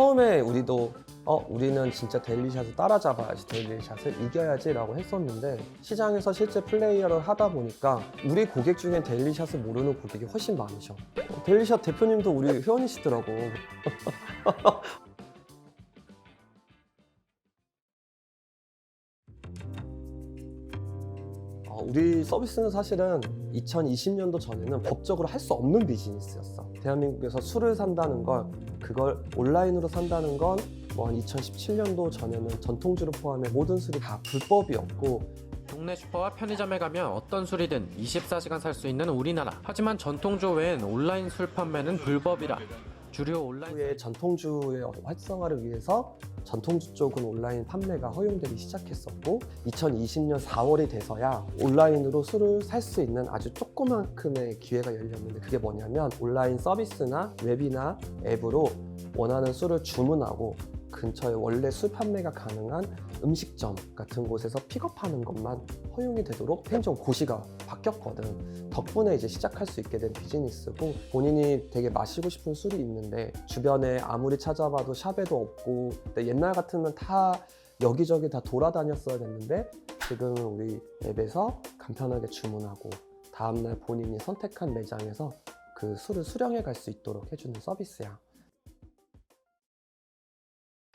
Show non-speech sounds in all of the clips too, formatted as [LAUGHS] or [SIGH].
처음에 우리도 어 우리는 진짜 데일리샷을 따라잡아야지 데일리샷을 이겨야지라고 했었는데 시장에서 실제 플레이어를 하다 보니까 우리 고객 중엔 데일리샷을 모르는 고객이 훨씬 많으셔 어, 데일리샷 대표님도 우리 회원이시더라고 어, [LAUGHS] 우리 서비스는 사실은 2020년도 전에는 법적으로 할 수 없는 비즈니스였어. 대한민국에서 술을 산다는 걸 그걸 온라인으로 산다는 건뭐한 2017년도 전에는 전통주를 포함해 모든 술이 다 불법이었고 동네 슈퍼와 편의점에 가면 어떤 술이든 24시간 살 수 있는 우리나라. 하지만 전통주 외엔 온라인 술 판매는 불법이라. 주류 온라인 후에 전통주의 활성화를 위해서 전통주 쪽은 온라인 판매가 허용되기 시작했었고 2020년 4월이 돼서야 온라인으로 술을 살 수 있는 아주 조그만큼의 기회가 열렸는데 그게 뭐냐면 온라인 서비스나 웹이나 앱으로 원하는 술을 주문하고 근처에 원래 술 판매가 가능한 음식점 같은 곳에서 픽업하는 것만 허용이 되도록 행정 고시가 바뀌었거든. 덕분에 이제 시작할 수 있게 된 비즈니스고 본인이 되게 마시고 싶은 술이 있는데 주변에 아무리 찾아봐도 샵에도 없고 옛날 같으면 다 여기저기 다 돌아다녔어야 됐는데 지금 우리 앱에서 간편하게 주문하고 다음날 본인이 선택한 매장에서 그 술을 수령해 갈 수 있도록 해주는 서비스야.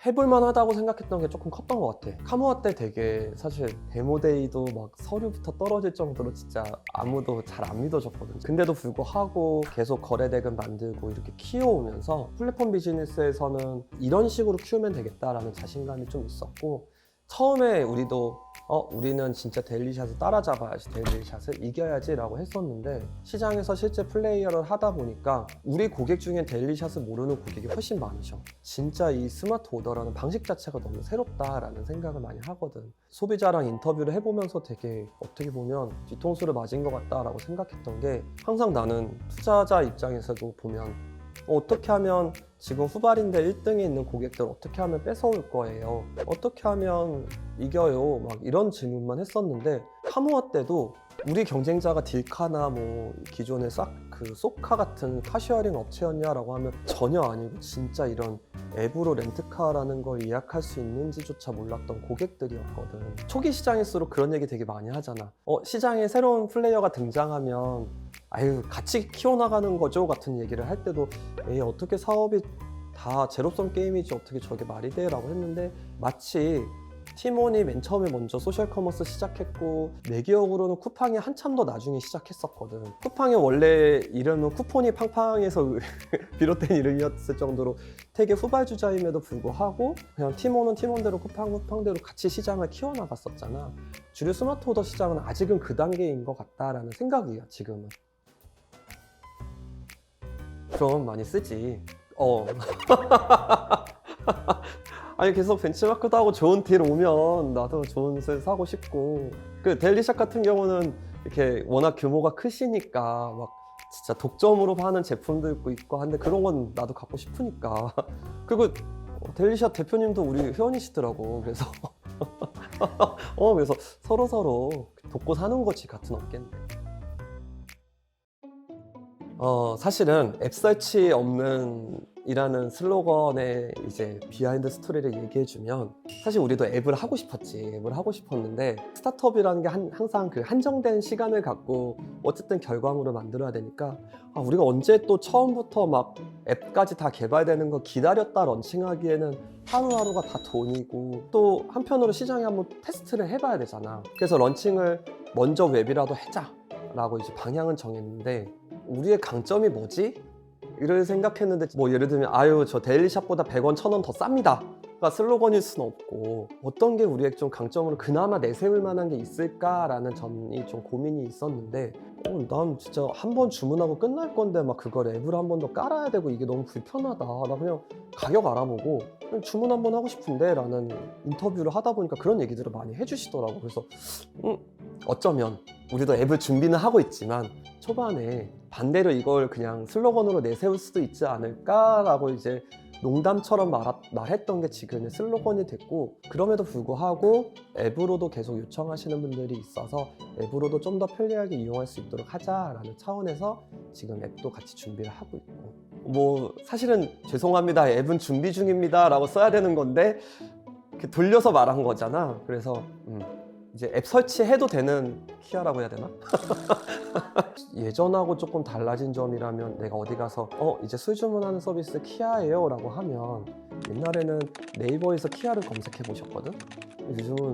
해볼만 하다고 생각했던 게 조금 컸던 것 같아. 카모아 때 되게 사실 데모데이도 막 서류부터 떨어질 정도로 진짜 아무도 잘 안 믿어줬거든. 근데도 불구하고 계속 거래대금 만들고 이렇게 키워오면서 플랫폼 비즈니스에서는 이런 식으로 키우면 되겠다라는 자신감이 좀 있었고 처음에 우리도 어 우리는 진짜 데일리샷을 따라잡아야지 데일리샷을 이겨야지라고 했었는데 시장에서 실제 플레이어를 하다 보니까 우리 고객 중엔 데일리샷을 모르는 고객이 훨씬 많으셔. 진짜 이 스마트 오더라는 방식 자체가 너무 새롭다라는 생각을 많이 하거든. 소비자랑 인터뷰를 해보면서 되게 어떻게 보면 뒤통수를 맞은 것 같다라고 생각했던 게 항상 나는 투자자 입장에서도 보면 어, 어떻게 하면 지금 후발인데 1등에 있는 고객들 어떻게 하면 뺏어올 거예요? 어떻게 하면 이겨요? 막 이런 질문만 했었는데 카모아 때도 우리 경쟁자가 딜카나 뭐 기존의 싹그 소카 같은 카시어링 업체였냐라고 하면 전혀 아니고 진짜 이런 앱으로 렌트카라는 걸 예약할 수 있는지조차 몰랐던 고객들이었거든. 초기 시장일수록 그런 얘기 되게 많이 하잖아. 어, 시장에 새로운 플레이어가 등장하면 아유 같이 키워나가는 거죠 같은 얘기를 할 때도 에이 어떻게 사업이 다 제로섬 게임이지 어떻게 저게 말이 돼? 라고 했는데 마치 티몬이 맨 처음에 먼저 소셜 커머스 시작했고 내 기억으로는 쿠팡이 한참 더 나중에 시작했었거든 쿠팡의 원래 이름은 쿠폰이 팡팡에서 [LAUGHS] 비롯된 이름이었을 정도로 되게 후발주자임에도 불구하고 그냥 티몬은 티몬대로 쿠팡 쿠팡대로 같이 시장을 키워나갔었잖아 주류 스마트 오더 시장은 아직은 그 단계인 것 같다라는 생각이야 지금은 그럼 많이 쓰지. 어. [LAUGHS] 아니 계속 벤치마크도 하고 좋은 딜 오면 나도 좋은 술 사고 싶고. 그 델리샷 같은 경우는 이렇게 워낙 규모가 크시니까 막 진짜 독점으로 파는 제품도 있고 있고 한데 그런 건 나도 갖고 싶으니까. [LAUGHS] 그리고 델리샷 대표님도 우리 회원이시더라고. 그래서 [LAUGHS] 어 그래서 서로 서로 돕고 사는 거지 같은 업계인데. 어, 사실은 앱 설치 없는 이라는 슬로건의 이제 비하인드 스토리를 얘기해주면 사실 우리도 앱을 하고 싶었지 앱을 하고 싶었는데 스타트업이라는 게 한- 항상 그 한정된 시간을 갖고 어쨌든 결과물을 만들어야 되니까 아, 우리가 언제 또 처음부터 막 앱까지 다 개발되는 거 기다렸다 런칭하기에는 하루하루가 다 돈이고 또 한편으로 시장에 한번 테스트를 해봐야 되잖아 그래서 런칭을 먼저 웹이라도 해자 라고 이제 방향은 정했는데 우리의 강점이 뭐지? 이를 생각했는데 뭐 예를 들면 아유 저 데일리샵보다 100원 1000원 더 쌉니다. 가 슬로건일 수는 없고 어떤 게 우리의 좀 강점으로 그나마 내세울 만한 게 있을까라는 점이 좀 고민이 있었는데 어, 난 진짜 한 번 주문하고 끝날 건데 막 그걸 앱을 한 번 더 깔아야 되고 이게 너무 불편하다. 나 그냥 가격 알아보고 그냥 주문 한 번 하고 싶은데 라는 인터뷰를 하다 보니까 그런 얘기들을 많이 해주시더라고. 그래서 음, 어쩌면 우리도 앱을 준비는 하고 있지만 초반에 반대로 이걸 그냥 슬로건으로 내세울 수도 있지 않을까라고 이제 농담처럼 말하, 말했던 게 지금의 슬로건이 됐고 그럼에도 불구하고 앱으로도 계속 요청하시는 분들이 있어서 앱으로도 좀 더 편리하게 이용할 수 있도록 하자라는 차원에서 지금 앱도 같이 준비를 하고 있고. 뭐 사실은 죄송합니다. 앱은 준비 중입니다 라고 써야 되는 건데 돌려서 말한 거잖아. 그래서 음, 이제 앱 설치해도 되는 키아라고 해야 되나? [LAUGHS] 예전하고 조금 달라진 점이라면 내가 어디 가서 어 이제 술 주문하는 서비스 키아예요 라고 하면 옛날에는 네이버에서 키아를 검색해 보셨거든? 요즘은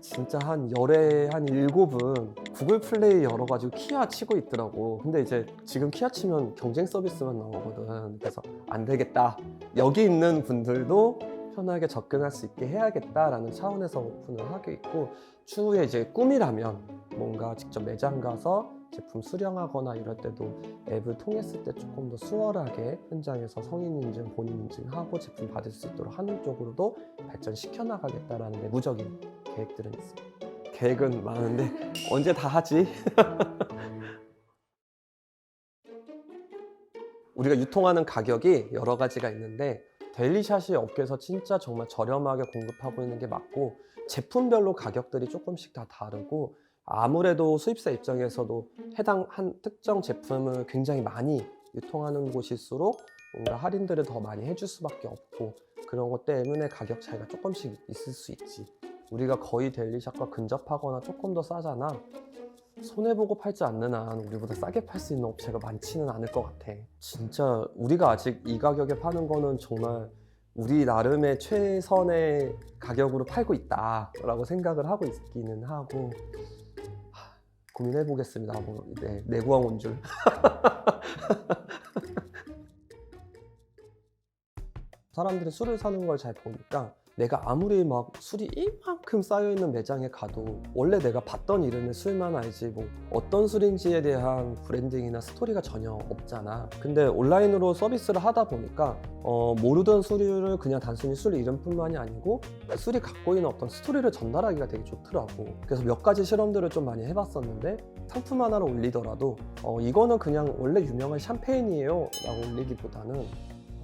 진짜 한 열에 한 일곱은 구글 플레이 열어가지고 키아 치고 있더라고. 근데 이제 지금 키아 치면 경쟁 서비스만 나오거든. 그래서 안 되겠다. 여기 있는 분들도 편하게 접근할 수 있게 해야겠다라는 차원에서 오픈을 하게 있고 추후에 이제 꿈이라면 뭔가 직접 매장 가서 제품 수령하거나 이럴 때도 앱을 통했을 때 조금 더 수월하게 현장에서 성인 인증, 본인 인증하고 제품 받을 수 있도록 하는 쪽으로도 발전시켜 나가겠다라는 내부적인 계획들은 있습니다. 계획은 많은데 [LAUGHS] 언제 다 하지? [LAUGHS] 우리가 유통하는 가격이 여러 가지가 있는데 데일리샷이 업계에서 진짜 정말 저렴하게 공급하고 있는 게 맞고 제품별로 가격들이 조금씩 다 다르고 아무래도 수입사 입장에서도 해당 한 특정 제품을 굉장히 많이 유통하는 곳일수록 뭔가 할인들을 더 많이 해줄 수밖에 없고 그런 것 때문에 가격 차이가 조금씩 있을 수 있지. 우리가 거의 데일리샷과 근접하거나 조금 더 싸잖아 손해보고 팔지 않는 한 우리보다 싸게 팔 수 있는 업체가 많지는 않을 것 같아 진짜 우리가 아직 이 가격에 파는 거는 정말 우리 나름의 최선의 가격으로 팔고 있다 라고 생각을 하고 있기는 하고 하, 고민해 보겠습니다. 뭐 네, 내구왕 온 줄. 사람들이 술을 사는 걸 잘 보니까 내가 아무리 막 술이 이만큼 쌓여있는 매장에 가도 원래 내가 봤던 이름의 술만 알지 뭐 어떤 술인지에 대한 브랜딩이나 스토리가 전혀 없잖아. 근데 온라인으로 서비스를 하다 보니까 어, 모르던 술을 그냥 단순히 술 이름뿐만이 아니고 술이 갖고 있는 어떤 스토리를 전달하기가 되게 좋더라고. 그래서 몇 가지 실험들을 좀 많이 해봤었는데 상품 하나를 올리더라도 어, 이거는 그냥 원래 유명한 샴페인이에요 라고 올리기보다는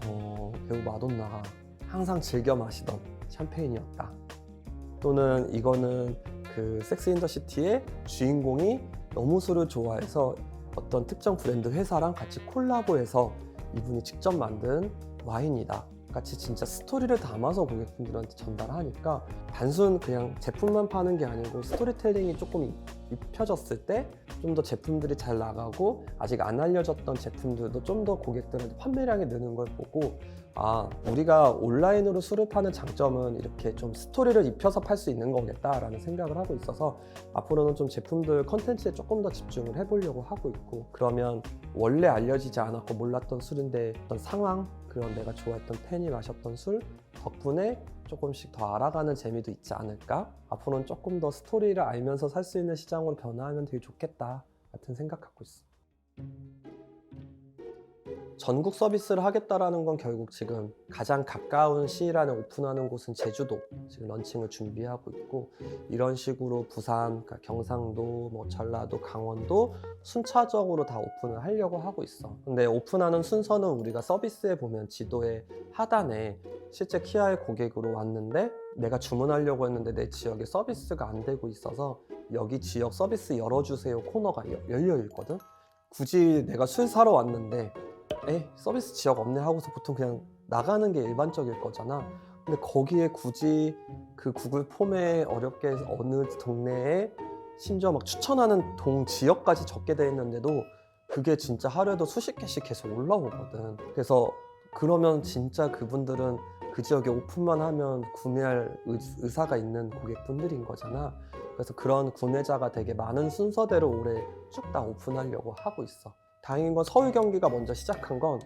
어, 배우 마돈나가 항상 즐겨 마시던 샴페인이었다. 또는 이거는 그 섹스 인더 시티의 주인공이 너무 술을 좋아해서 어떤 특정 브랜드 회사랑 같이 콜라보해서 이분이 직접 만든 와인이다. 같이 진짜 스토리를 담아서 고객분들한테 전달하니까 단순 그냥 제품만 파는 게 아니고 스토리텔링이 조금 입- 입혀졌을 때 좀 더 제품들이 잘 나가고 아직 안 알려졌던 제품들도 좀 더 고객들한테 판매량이 느는 걸 보고 아 우리가 온라인으로 파는 장점은 이렇게 좀 스토리를 입혀서 팔 수 있는 거겠다라는 생각을 하고 있어서 앞으로는 좀 제품들 컨텐츠에 조금 더 집중을 해보려고 하고 있고 그러면 원래 알려지지 않았고 몰랐던 술인데 어떤 상황 그런 내가 좋아했던 팬이 마셨던 술 덕분에 조금씩 더 알아가는 재미도 있지 않을까 앞으로는 조금 더 스토리를 알면서 살 수 있는 시장으로 변화하면 되게 좋겠다 같은 생각 갖고 있어. 전국 서비스를 하겠다라는 건 결국 지금 가장 가까운 시일 안에 오픈하는 곳은 제주도 지금 런칭을 준비하고 있고 이런 식으로 부산, 그러니까 경상도, 뭐 전라도, 강원도 순차적으로 다 오픈을 하려고 하고 있어. 근데 오픈하는 순서는 우리가 서비스에 보면 지도의 하단에 실제 키아의 고객으로 왔는데 내가 주문하려고 했는데 내 지역에 서비스가 안 되고 있어서 여기 지역 서비스 열어주세요 코너가 여- 열려 있거든. 굳이 내가 술 사러 왔는데 에 서비스 지역 없네 하고서 보통 그냥 나가는 게 일반적일 거잖아. 근데 거기에 굳이 그 구글 폼에 어렵게 어느 동네에 심지어 막 추천하는 동 지역까지 적게 돼 있는데도 그게 진짜 하루에도 수십 개씩 계속 올라오거든. 그래서 그러면 진짜 그분들은 그 지역에 오픈만 하면 구매할 의, 의사가 있는 고객분들인 거잖아. 그래서 그런 구매자가 되게 많은 순서대로 올해 쭉 다 오픈하려고 하고 있어. 다행인 건 서울 경기가 먼저 시작한 건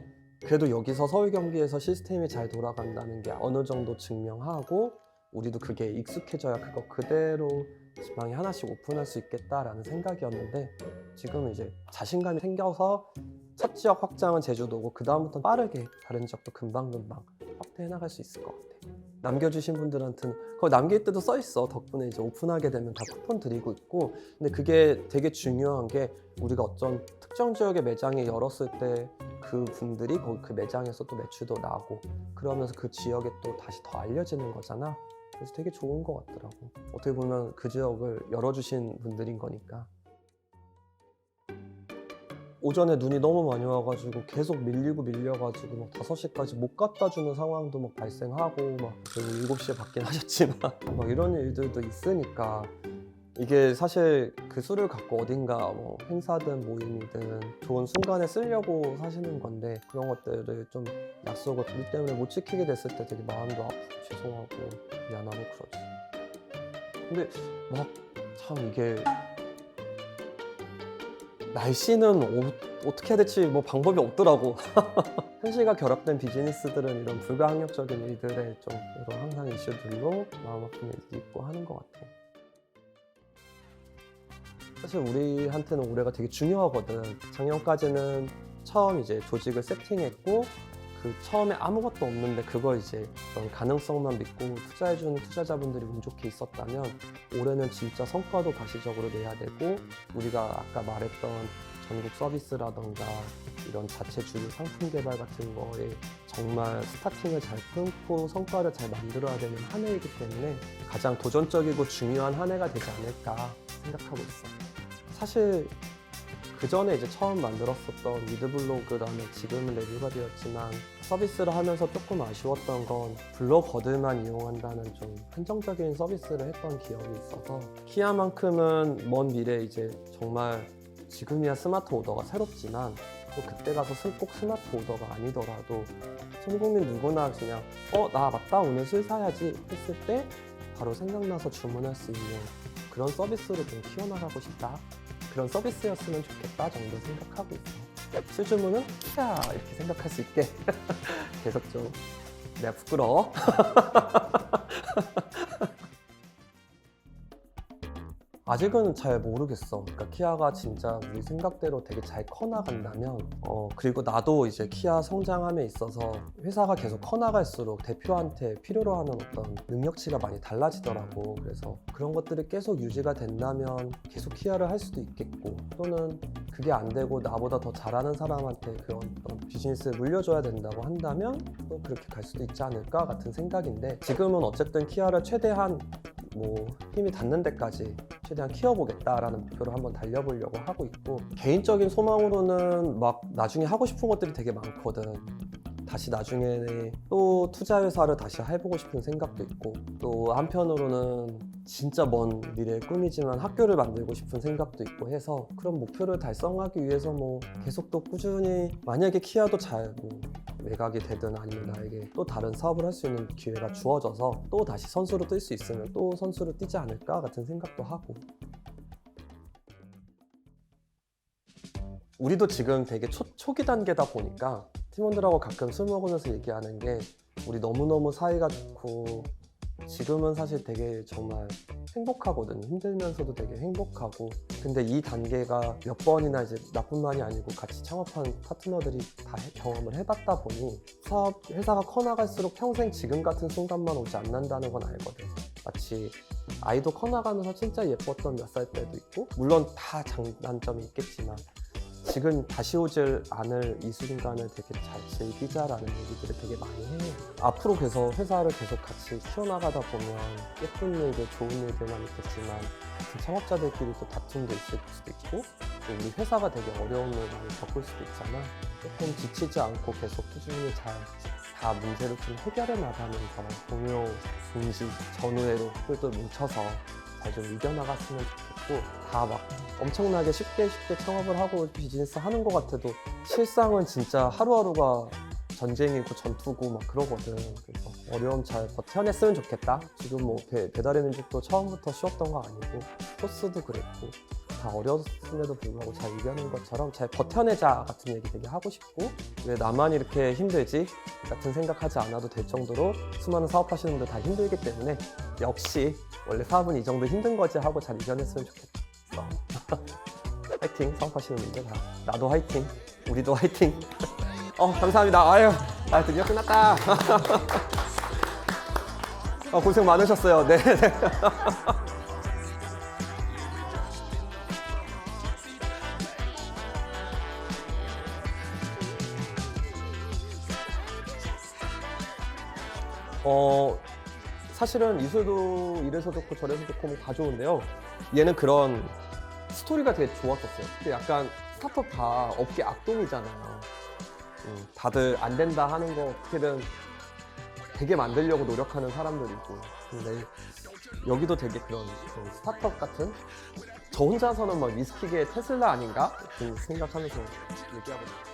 그래도 여기서 서울 경기에서 시스템이 잘 돌아간다는 게 어느 정도 증명하고 우리도 그게 익숙해져야 그거 그대로 지방에 하나씩 오픈할 수 있겠다라는 생각이었는데 지금 이제 자신감이 생겨서 첫 지역 확장은 제주도고 그 다음부터 빠르게 다른 지역도 금방금방 확대해 나갈 수 있을 것 같아. 남겨주신 분들한테는 거기 남길 때도 써 있어. 덕분에 이제 오픈하게 되면 다 쿠폰 드리고 있고 근데 그게 되게 중요한 게 우리가 어떤 특정 지역의 매장이 열었을 때 그 분들이 거기 그 매장에서 또 매출도 나고 그러면서 그 지역에 또 다시 더 알려지는 거잖아. 그래서 되게 좋은 것 같더라고. 어떻게 보면 그 지역을 열어주신 분들인 거니까. 오전에 눈이 너무 많이 와가지고 계속 밀리고 밀려가지고 막 5시까지 못 갖다 주는 상황도 막 발생하고 막 그리고 7시에 받긴 [LAUGHS] 하셨지만 막 이런 일들도 있으니까 이게 사실 그 술을 갖고 어딘가 뭐 행사든 모임이든 좋은 순간에 쓰려고 사시는 건데 그런 것들을 좀 약속을 우리 때문에 못 지키게 됐을 때 되게 마음도 아프고 죄송하고 미안하고 그러지 근데 막 참 이게 날씨는 오- 어떻게 해야 될지 뭐 방법이 없더라고 [LAUGHS] 현실과 결합된 비즈니스들은 이런 불가항력적인 일들에 좀 이런 항상 이슈들로 마음 아픈 일들이 있고 하는 것 같아 사실 우리한테는 올해가 되게 중요하거든. 작년까지는 처음 이제 조직을 세팅했고 그 처음에 아무것도 없는데 그걸 이제 어떤 가능성만 믿고 투자해주는 투자자분들이 운 좋게 있었다면 올해는 진짜 성과도 가시적으로 내야 되고 우리가 아까 말했던 전국 서비스라던가 이런 자체주의 상품 개발 같은 거에 정말 스타팅을 잘 끊고 성과를 잘 만들어야 되는 한 해이기 때문에 가장 도전적이고 중요한 한 해가 되지 않을까 생각하고 있어. 사실 그 전에 이제 처음 만들었었던 미드블로그라는 지금은 레뷰가 되었지만 서비스를 하면서 조금 아쉬웠던 건 블로거들만 이용한다는 좀 한정적인 서비스를 했던 기억이 있어서 키아만큼은 먼 미래 이제 정말 지금이야 스마트 오더가 새롭지만 또 그때 가서 스- 꼭 스마트 오더가 아니더라도 손국민 누구나 그냥 어 나 맞다. 오늘 술 사야지. 했을 때 바로 생각나서 주문할 수 있는 그런 서비스로 좀 키워나가고 싶다 그런 서비스였으면 좋겠다 정도 생각하고 있어 술 주문은 야! 이렇게 생각할 수 있게 [LAUGHS] 계속 좀 내가 부끄러워 [LAUGHS] 아직은 잘 모르겠어. 그러니까 키아가 진짜 우리 생각대로 되게 잘 커나간다면, 어, 그리고 나도 이제 키아 성장함에 있어서 회사가 계속 커나갈수록 대표한테 필요로 하는 어떤 능력치가 많이 달라지더라고. 그래서 그런 것들이 계속 유지가 된다면 계속 키아를 할 수도 있겠고, 또는 그게 안 되고 나보다 더 잘하는 사람한테 그런 비즈니스를 물려줘야 된다고 한다면 또 그렇게 갈 수도 있지 않을까 같은 생각인데, 지금은 어쨌든 키아를 최대한 뭐 힘이 닿는 데까지 최대한 키워보겠다라는 목표를 한번 달려보려고 하고 있고 개인적인 소망으로는 막 나중에 하고 싶은 것들이 되게 많거든. 다시 나중에 또 투자 회사를 다시 해보고 싶은 생각도 있고 또 한편으로는 진짜 먼 미래의 꿈이지만 학교를 만들고 싶은 생각도 있고 해서 그런 목표를 달성하기 위해서 뭐 계속 또 꾸준히 만약에 키아도 잘뭐 외곽이 되든 아니면 나에게 또 다른 사업을 할 수 있는 기회가 주어져서 또 다시 선수로 뛸 수 있으면 또 선수로 뛰지 않을까 같은 생각도 하고. 우리도 지금 되게 초, 초기 단계다 보니까 팀원들하고 가끔 술 먹으면서 얘기하는 게 우리 너무너무 사이가 좋고 지금은 사실 되게 정말 행복하거든 힘들면서도 되게 행복하고. 근데 이 단계가 몇 번이나 이제 나뿐만이 아니고 같이 창업한 파트너들이 다 해- 경험을 해봤다 보니 사업 회사가 커나갈수록 평생 지금 같은 순간만 오지 않는다는 건 알거든. 마치 아이도 커나가면서 진짜 예뻤던 몇 살 때도 있고 물론 다 장단점이 있겠지만 지금 다시 오질 않을 이 순간을 되게 잘 즐기자라는 얘기들을 되게 많이 해요. 앞으로 그래서 회사를 계속 같이 키워나가다 보면 예쁜 일들, 좋은 일들만 있겠지만 같은 창업자들끼리 또 다툼도 있을 수도 있고 또 우리 회사가 되게 어려움을 많이 겪을 수도 있잖아. 조금 지치지 않고 계속 꾸준히 잘 다 문제를 좀 해결해 나가면서 동료, 동시, 전후회로 또 뭉쳐서 잘 좀 이겨나갔으면 좋겠고 다 막 엄청나게 쉽게 쉽게 창업을 하고 비즈니스 하는 것 같아도 실상은 진짜 하루하루가 전쟁이고 전투고 막 그러거든. 그래서 어려움 잘 버텨냈으면 좋겠다. 지금 뭐 배, 배달의 민족도 처음부터 쉬웠던 거 아니고 토스도 그랬고 다 어려웠음에도 불구하고 잘 이겨낸 것처럼 잘 버텨내자 같은 얘기 되게 하고 싶고 왜 나만 이렇게 힘들지 같은 생각하지 않아도 될 정도로 수많은 사업하시는 분들 다 힘들기 때문에 역시 원래 사업은 이 정도 힘든 거지 하고 잘 이겨냈으면 좋겠어. [LAUGHS] 화이팅 사업하시는 분들 다 나도 화이팅 우리도 화이팅 [LAUGHS] 어, 감사합니다. 아유, 아, 드디어 끝났다. [LAUGHS] 어, 고생 많으셨어요. 네. [LAUGHS] 어, 사실은 이슬도 이래서 좋고 저래서 좋고 뭐 다 좋은데요. 얘는 그런 스토리가 되게 좋았었어요. 약간 스타트업 다 업계 악동이잖아요. 음, 다들 안 된다 하는 거 어떻게든 되게 만들려고 노력하는 사람들이고. 근데 여기도 되게 그런, 그런 스타트업 같은 저 혼자서는 막 위스키계의 테슬라 아닌가? 좀 생각하면서 얘기하거든요.